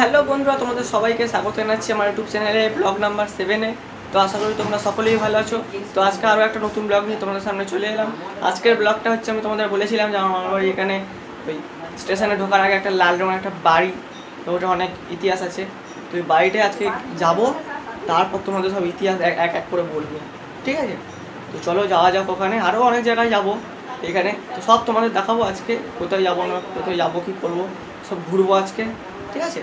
Hello বন্ধুরা, তোমাদের সবাইকে স্বাগত জানাচ্ছি আমার ইউটিউব চ্যানেলে ব্লগ নাম্বার সেভেনে তো আশা করি তোমরা সকলেই ভালো আছো। তো আজকে আরও একটা নতুন ব্লগ নিয়ে তোমাদের সামনে চলে এলাম। আজকের ব্লগটা হচ্ছে, আমি তোমাদের বলেছিলাম যে আমার বাড়ি এখানে ওই স্টেশনে ঢোকার আগে একটা লাল রঙের একটা বাড়ি। তো ওটা অনেক ইতিহাস আছে। তো ওই বাড়িটায় আজকে যাব, তারপর তোমাদের সব ইতিহাস এক এক করে বলব। ঠিক আছে? তো চলো যাওয়া যাক ওখানে। আরও অনেক জায়গায় যাব এখানে। তো সব তোমাদের দেখাবো আজকে, কোথায় যাব না, কোথায় যাব, কী করব, সব ঘুরবো আজকে। ঠিক আছে?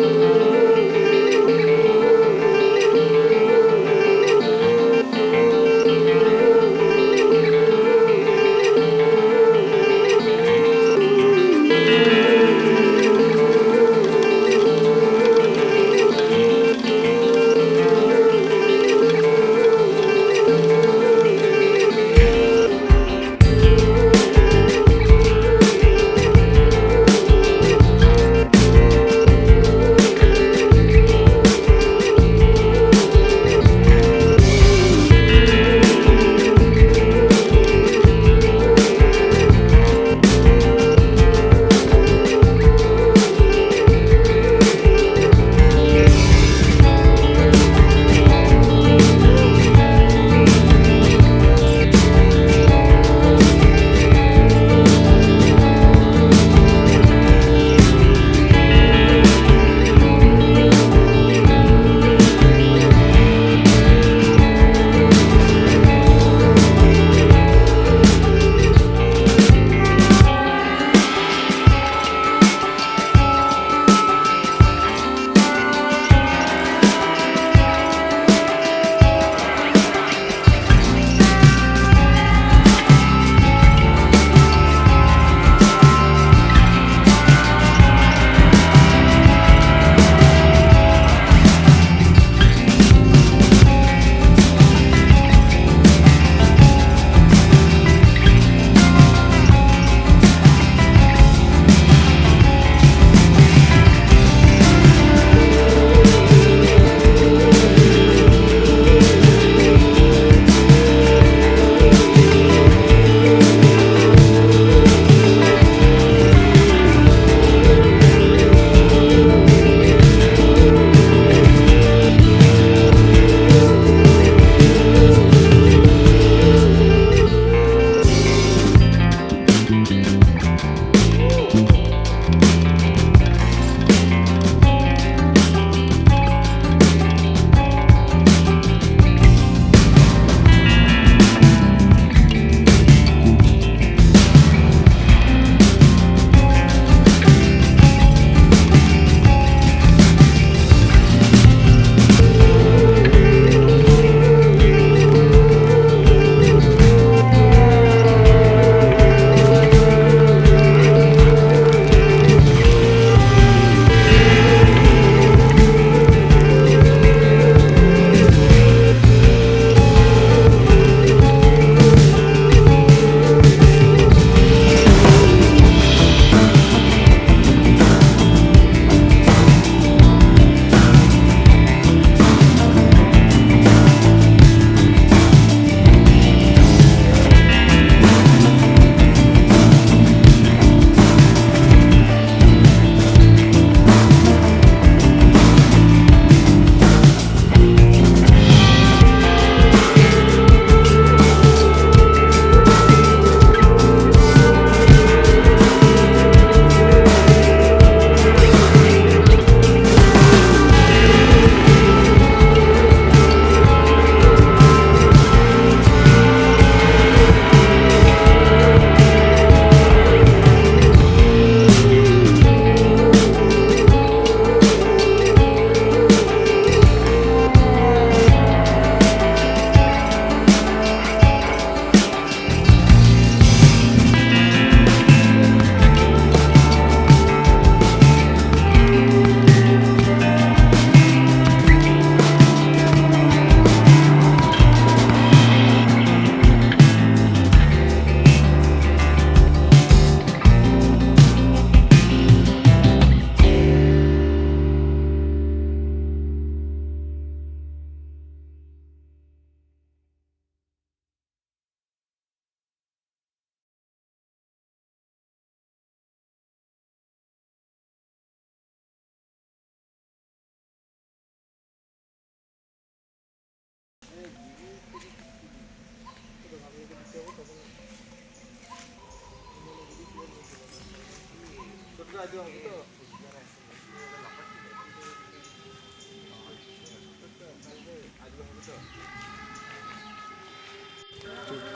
Música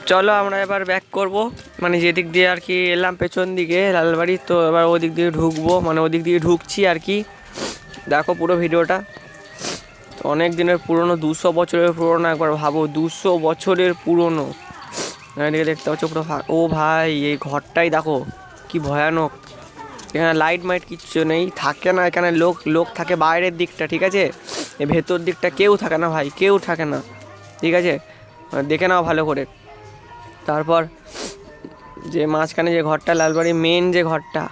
চলো আমরা এবার ব্যাক করব। মানে যেদিক দিয়ে আর কি এলাম পেছন দিকে, লালবাড়ি, তো এবার ওদিক দিয়ে ঢুকবো। মানে ওদিক দিয়ে ঢুকছি আর কি। দেখো পুরো ভিডিওটা। অনেক দিনের পুরনো, দুশো বছরের পুরনো, একবার ভাবো, দুশো বছরের পুরনো। দেখতে পাচ্ছ পুরো ও ভাই, এই ঘরটাই দেখো, কি ভয়ানক। এখানে লাইট মাইট কিচ্ছু নেই। থাকে না এখানে লোক লোক থাকে বাইরের দিকটা, ঠিক আছে? ভেতর দিকটা কেউ থাকে না ভাই, কেউ থাকে না, ঠিক আছে? দেখে নাও ভালো করে। তারপর যে মাঝখানে যে ঘরটা লালবাড়ি মেন যে ঘরটা,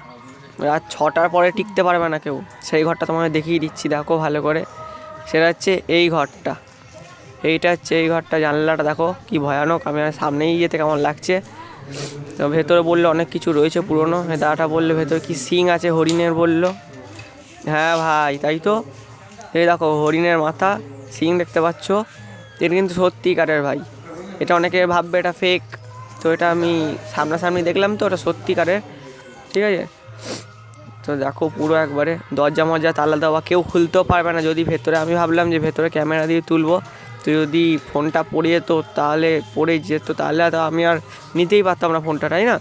রাত ছটার পরে টিকতে পারবে না কেউ। সেই ঘরটা তোমাকে দেখিয়ে দিচ্ছি, দেখো ভালো করে। সেটা হচ্ছে এই ঘরটা। এইটা হচ্ছে এই ঘরটা, জানলাটা দেখো, কি ভয়ানক। আমি সামনেই যেতে কেমন লাগছে। তো ভেতরে বলল অনেক কিছু রয়েছে পুরনো। দাদাটা বলল ভেতরে কি সিং আছে, হরিণের বলল। হ্যাঁ ভাই, তাই তো? এই দেখো, হরিণের মাথা, সিং দেখতে পাচ্ছ? এটা কিন্তু সত্যিকারের ভাই। এটা অনেকে ভাববে এটা ফেক তো এটা আমি সামনাসামনি দেখলাম তো ওটা সত্যিকারের। ঠিক আছে? তো দেখো পুরো একবারে দরজা মরজা তালা দেওয়া, কেউ খুলতেও পারবে না। যদি ভেতরে, আমি ভাবলাম যে ভেতরে ক্যামেরা দিয়ে তুলবো তো যদি ফোনটা পড়ে যেত তাহলে পড়ে যেত, তাহলে তো আমি আর নিতেই পারতাম না ফোনটা, তাই না?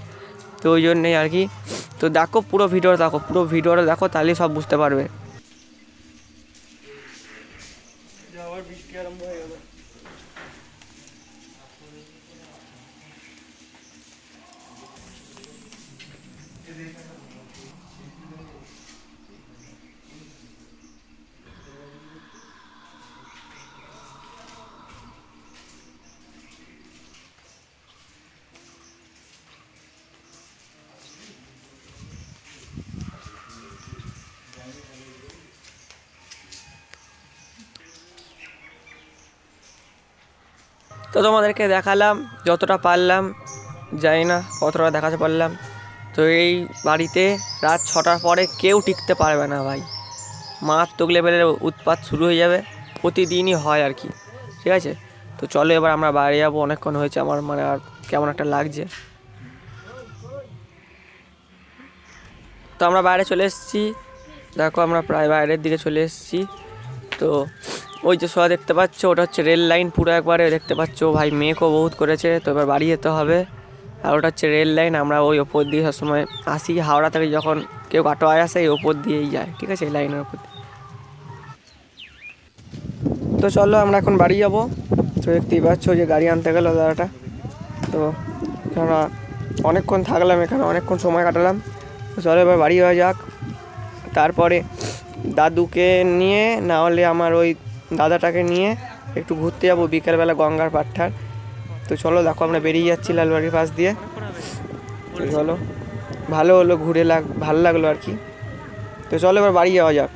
তো ওই জন্যেই আর কি। তো দেখো পুরো ভিডিওটা দেখো, পুরো ভিডিওটা দেখো, তাহলেই সব বুঝতে পারবে। বৃষ্টি আরম্ভ তোমাদেরকে দেখালাম, যতটা পারলাম, জানি না কতটা দেখাতে পারলাম। তো এই বাড়িতে রাত ছটার পরে কেউ টিকতে পারবে না ভাই। মারাত্মক লেভেলের উৎপাত শুরু হয়ে যাবে, প্রতিদিনই হয় আর কি। ঠিক আছে? তো চলো এবার আমরা বাইরে যাব, অনেকক্ষণ হয়েছে আমার মানে আর কেমন একটা লাগছে। তো আমরা বাইরে চলে এসেছি। দেখো আমরা প্রায় বাইরের দিকে চলে এসেছি। তো ওই যে সোয়া দেখতে পাচ্ছ, ওটা হচ্ছে রেল লাইন পুরো একবারে, দেখতে পাচ্ছ ভাই মেঘও বহুত করেছে, তো এবার বাড়ি যেতে হবে। আর ওটা হচ্ছে রেল লাইন, আমরা ওই ওপর দিয়ে সবসময় আসি, হাওড়া থেকে যখন কেউ কাটোয়ায় আসে, এই ওপর দিয়েই যায়, ঠিক আছে, এই লাইনের ওপর। তো চলো, আমরা এখন বাড়ি যাব। তো দেখতেই পাচ্ছ যে গাড়ি আনতে গেল দাদাটা। তো কেননা অনেকক্ষণ থাকলাম এখানে, অনেকক্ষণ সময় কাটালাম। তো চলো, এবার বাড়ি হয়ে যাক। তারপরে দাদুকে নিয়ে, না হলে আমার ওই দাদাটাকে নিয়ে একটু ঘুরতে যাব, বিকেলবেলা গঙ্গার পাট্টার তো চলো, দেখো আমরা বেরিয়ে যাচ্ছি লালবাড়ির পাশ দিয়ে। চলো, ভালো হলো, ঘুরে লাগ, ভালো লাগল আর কি। তো চলো, এবার বাড়ি যাওয়া যাক।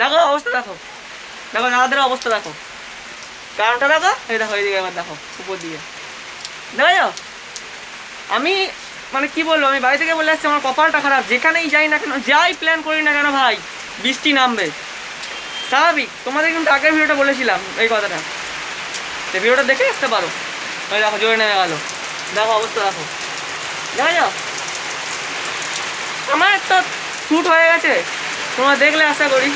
দেখো, অবস্থা দেখো। দেখো, দাদাদের অবস্থা দেখো। কারণটা দেখো? এই দেখো এইদিকে একবার দেখো, উপর দিকে দেখা আমি মানে কি বলব, আমি বাড়ি থেকে বলে আসছি, আমার কপালটা খারাপ। যেখানেই যাই না কেন, যাই প্ল্যান করি না কেন ভাই, বৃষ্টি নামবে। স্বাভাবিক, তোমাদের কিন্তু আগের ভিডিওটা বলেছিলাম, এই কথাটা। সে ভিডিওটা দেখে আসতে পারো। ওই দেখো, জোরে নেমে গেলো। দেখো অবস্থা, দেখো। দেখা যাও? আমার তো শ্যুট হয়ে গেছে। তোমরা দেখলে আশা করি।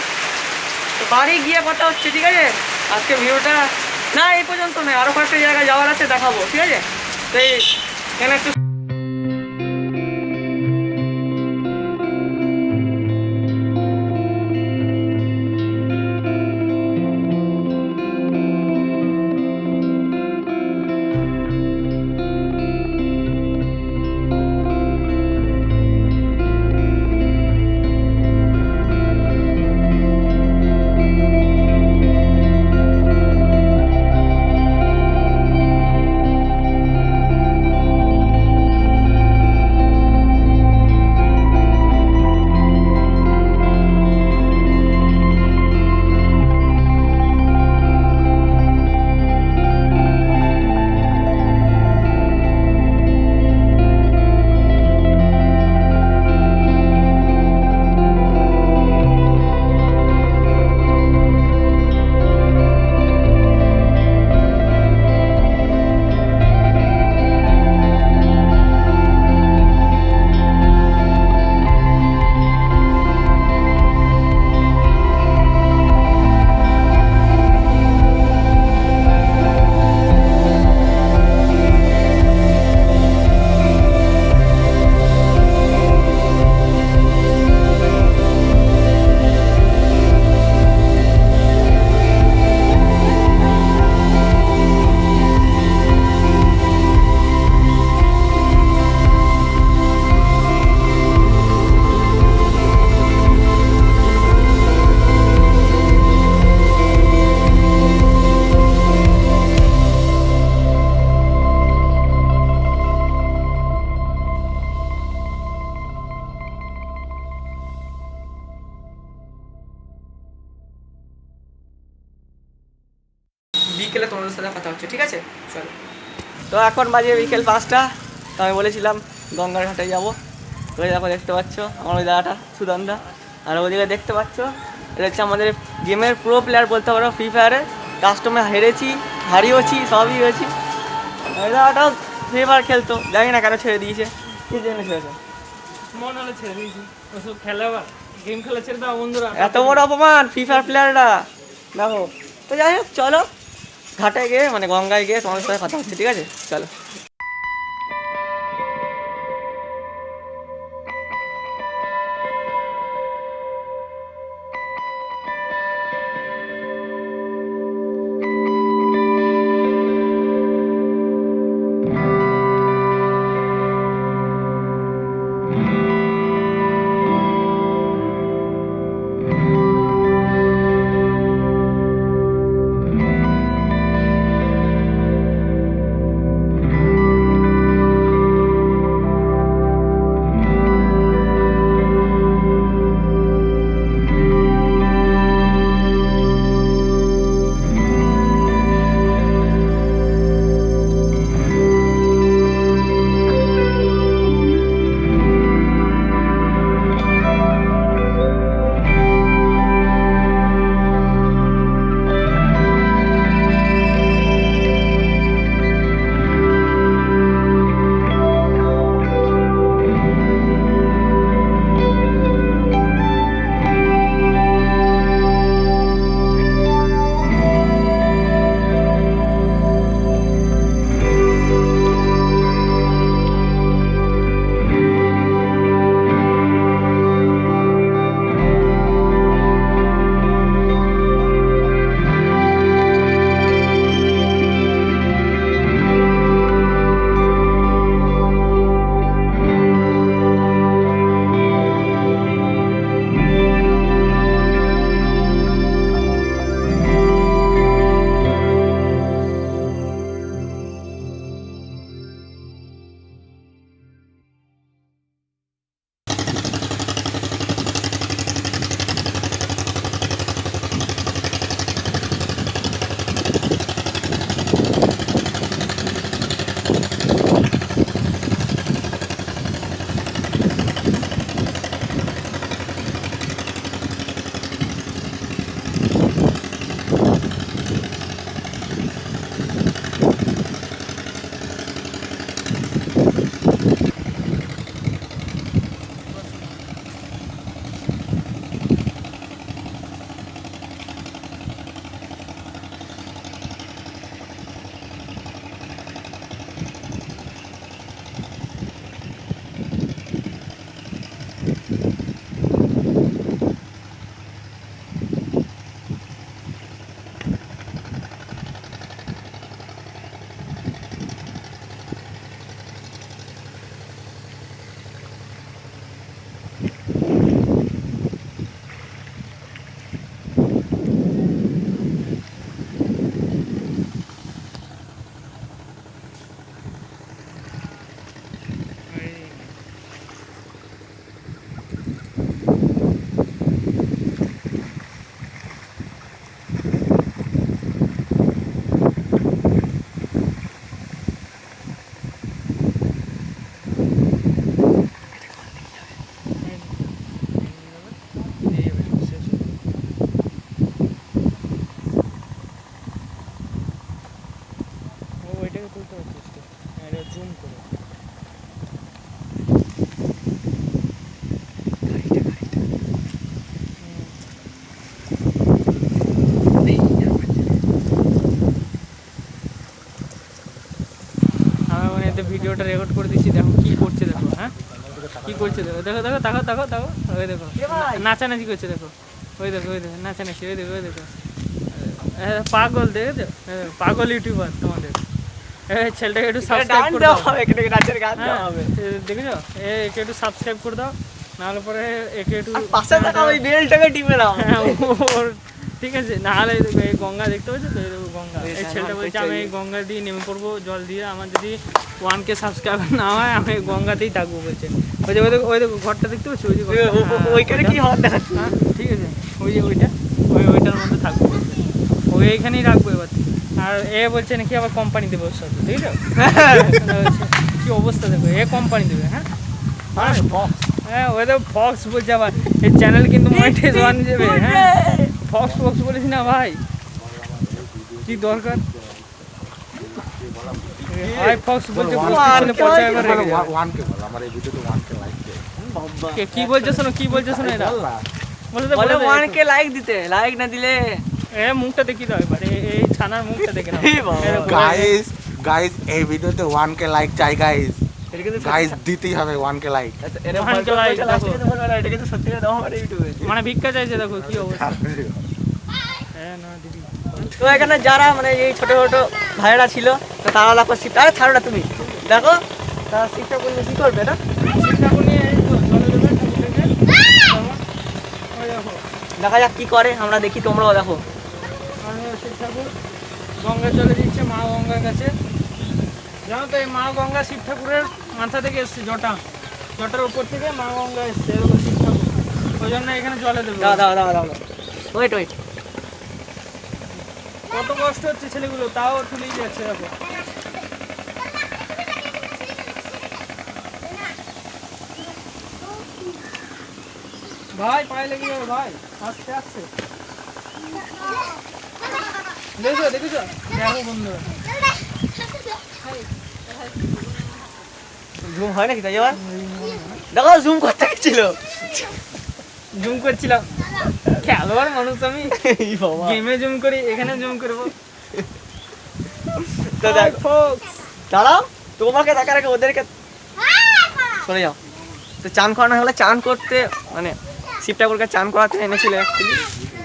তো বাড়ি গিয়ে কথা হচ্ছে, ঠিক আছে? আজকে ভিডিওটা না, এই পর্যন্ত নয়। আরও কয়েকটা জায়গায় যাওয়ার আছে, দেখাবো, ঠিক আছে? তো এই, এখানে একটু বিকেলে তোমাদের সাথে কথা হচ্ছে ঠিক আছে? চলো। তো এখন বাজে বিকেল পাঁচটা তো আমি বলেছিলাম গঙ্গার ঘাটে যাব। ওই দেখো দেখতে পাচ্ছ আমার ওই দাদাটা সুদানদা। আর ওদিকে দেখতে পাচ্ছ এটা হচ্ছে আমাদের গেমের প্রো প্লেয়ার বলতে পারো ফ্রি ফায়ারে কাস্টমে হেরেছি হারিয়েছি সবই হয়েছি। ওই দাদাটাও ফ্রি ফায়ার খেলতো জানি না কেন ছেড়ে দিয়েছে। কি জন্য ছেড়েছে মন হলে ছেড়ে দিয়েছি। ওসব খেলা গেম খেলা ছেড়ে দাও বন্ধুরা। এত বড় অপমান ফ্রি ফায়ার প্লেয়াররা দেখো তো যাই হোক চলো। ঘাটে গিয়ে মানে গঙ্গায় গিয়ে তোমাদের সাথে কথা হচ্ছে ঠিক আছে? চলো। কি করছে দেখো? দেখো দেখো দেখো দেখো দেখো। ওই দেখো? নাচানাচি করছে দেখো। ওই দেখো ওই দেখো নাচানাচি ওই দেখো ওই দেখো। পাগল দেখেছ? এ, পাগল ইউটিউবার তোমাদের। ছেলেটাকে একটু সাবস্ক্রাইব করে দাও। নাচের গান হ্যাঁ, হবে। দেখেছ? এ, একে একটু সাবস্ক্রাইব করে দাও। নাহলে পরে একে একটু পাশে থাকা ওই বেলটাকে টিপে নাও হ্যাঁ, ওর ঠিক আছে। নাহলে দেখো, গঙ্গা দেখতে পাচ্ছ তো? এই দেখো ছেলেটা বলছে আমি গঙ্গা দিয়ে নেমে পড়ব জল দিয়ে। আমার যদি ওয়ান কে সাবস্ক্রাইবার না হয় আমি গঙ্গাতেই থাকব বলছে। ওই যে ওই দেখো ওই দেখো ঘরটা দেখতে পাচ্ছ? ওই যে হ্যাঁ, ওইখানে কি। হওয়ার দেখাচ্ছে? হ্যাঁ ঠিক আছে। ওই যে ওইটা। ওই ওইটার মধ্যে থাকব বলছে। ওই এইখানেই রাখব এবার। আর এ বলছে নাকি আবার কোম্পানি দেবে ওর সাথে দেখছ? কি অবস্থা দেখো এ কোম্পানি দেবে হ্যাঁ? হ্যাঁ ওই তো ফক্স বলছে আবার। এই চ্যানেল কিন্তু মনিটাইজ ওয়ান যাবে হ্যাঁ? ফক্স ফক্স বলিস না ভাই। কি দরকার? হাই ফক্স বলছে বুঝতে পয়সা এবার রেগে যাবে। ওয়ান কে বল আমার এই ভিডিওতে ওয়ান কে লাইক দে কে কি বলছে শোনো কি বলছে শোনো এরা? না। বলে দে, বলে বলে ওয়ান কে লাইক দিতে লাইক না দিলে। এ মুখটা দেখি দাও এবার এই- এই ছানার মুখটা দেখে নাও। গাইস গাইস এই ভিডিওতে ওয়ান কে লাইক চাই গাইস এটা কিন্তু গাইস দিতেই হবে ওয়ান কে লাইক মানে ভিক্ষা চাইছে দেখো কি অবস্থা। হ্যাঁ না দিদি। তো এখানে যারা মানে এই ছোটো ছোটো ভাইয়েরা ছিল তো তারা দেখো সিট আরে ছাড়ো না তুমি। দেখো তারা সিটটা করলে কী করবে না তো দেখো যাক কী করে আমরা দেখি তোমরাও দেখো। আমি শিব ঠাকুর গঙ্গা চলে দিচ্ছে মা গঙ্গার কাছে জানো তো এই মা গঙ্গা শিব ঠাকুরের মাথা থেকে এসছে জটা। জটার উপর থেকে মা গঙ্গা এসছে এরকম শিব ঠাকুর। ওই জন্য এখানে জলে দেবে। দাও দাও দাও ওয়েট ওয়েট কত কষ্ট হচ্ছে ছেলেগুলো তাও তুলেই যাচ্ছে দেখো। ভাই পায়ে লেগে যাবে ভাই। আস্তে আস্তে দেখছ দেখেছ? দেখো বন্ধু জুম হয় নাকি তাই এবার দেখো জুম করতে গেছিল। জুম করছিলাম। খেলোয়াড় মানুষ আমি। গেমে জুম করি এখানে জুম করব। তো দেখ। দাঁড়াও তোমাকে দেখার আগে ওদেরকে সরে যাও। তো চান করানো হলে চান করতে মানে শিব ঠাকুরকে চান করাতে এনেছিল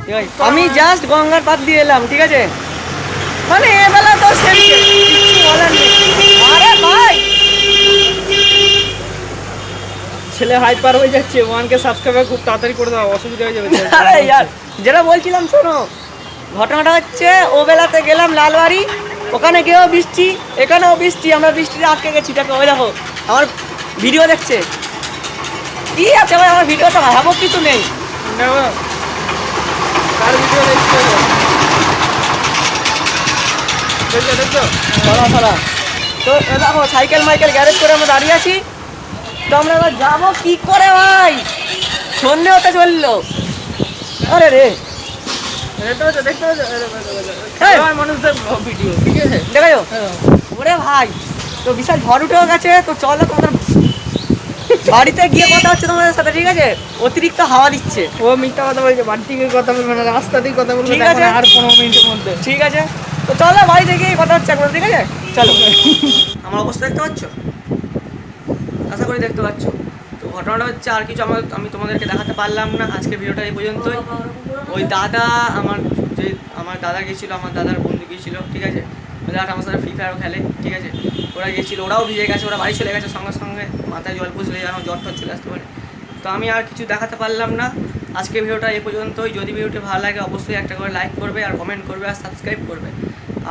ঠিক আছে? আমি জাস্ট গঙ্গার পাত দিয়ে এলাম ঠিক আছে? মানে এবেলা তো আরে ভাই! ছেলে হাইপার হয়ে যাচ্ছে ওয়ানকে সাবস্ক্রাইবার খুব তাড়াতাড়ি করে দাও অসুবিধা হয়ে যাবে আরে ইয়ার যেটা বলছিলাম শোনো ঘটনাটা হচ্ছে ও বেলাতে গেলাম লালবাড়ি ওখানে গিয়েও বৃষ্টি এখানেও বৃষ্টি আমরা বৃষ্টিতে আটকে গেছি দেখো ওই দেখো আমার ভিডিও দেখছে। কি আছে ভাই আমার ভিডিওতে ভাবো কিছু নেই। কার ভিডিও দেখছ? তো দেখো সাইকেল মাইকেল গ্যারেজ করে আমরা দাঁড়িয়ে আছি। তো আমরা এবার যাব কি করে ভাই? সন্ধে হতে চলল। আরে রে। হ্যাঁ। ওরে ভাই তো বিশাল ঝড় উঠেও গেছে তো চলো বাড়িতে গিয়ে কথা হচ্ছে তোমাদের সাথে ঠিক আছে? অতিরিক্ত হাওয়া দিচ্ছে। ও মিথ্যা কথা বলছে বাড়ি থেকে কথা বলবে না রাস্তা থেকে কথা বলবে ঠিক আছে। আর পনেরো মিনিটের মধ্যে। ঠিক আছে। তো চলো বাড়িতে গিয়ে কথা হচ্ছে একবার ঠিক আছে? চলো। আমার অবস্থা দেখতে পাচ্ছ? আশা করি দেখতে পাচ্ছ। তো ঘটনাটা হচ্ছে আর কিছু আমার আমি তোমাদেরকে দেখাতে পারলাম না আজকে ভিডিওটা এই পর্যন্তই। ওই দাদা আমার যে আমার দাদা গিয়েছিল আমার দাদার বন্ধু গিয়েছিল ঠিক আছে? দাদাটা আমার সাথে ফ্রি ফায়ারও খেলে, ঠিক আছে? ওরা গিয়েছিল ওরাও ভিজে গেছে, ওরা বাড়ি চলে গেছে সঙ্গে সঙ্গে। মাথায় জল পুষলে যেন জ্বর টর চলে আসতে পারে। তো আমি আর কিছু দেখাতে পারলাম না। আজকে ভিডিওটা এই পর্যন্তই। যদি ভিডিওটি ভালো লাগে, অবশ্যই একটা করে লাইক করবে আর কমেন্ট করবে আর সাবস্ক্রাইব করবে।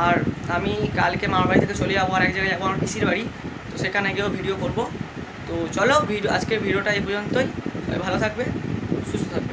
আর আমি কালকে মামার বাড়ি থেকে চলে যাব আর এক জায়গায় যাব, আমার পিসির বাড়ি। তো সেখানে গিয়েও ভিডিও করব। তো চলো ভিডিও আজকের ভিডিওটা এই পর্যন্তই। ভালো থাকবে সুস্থ থাকবে।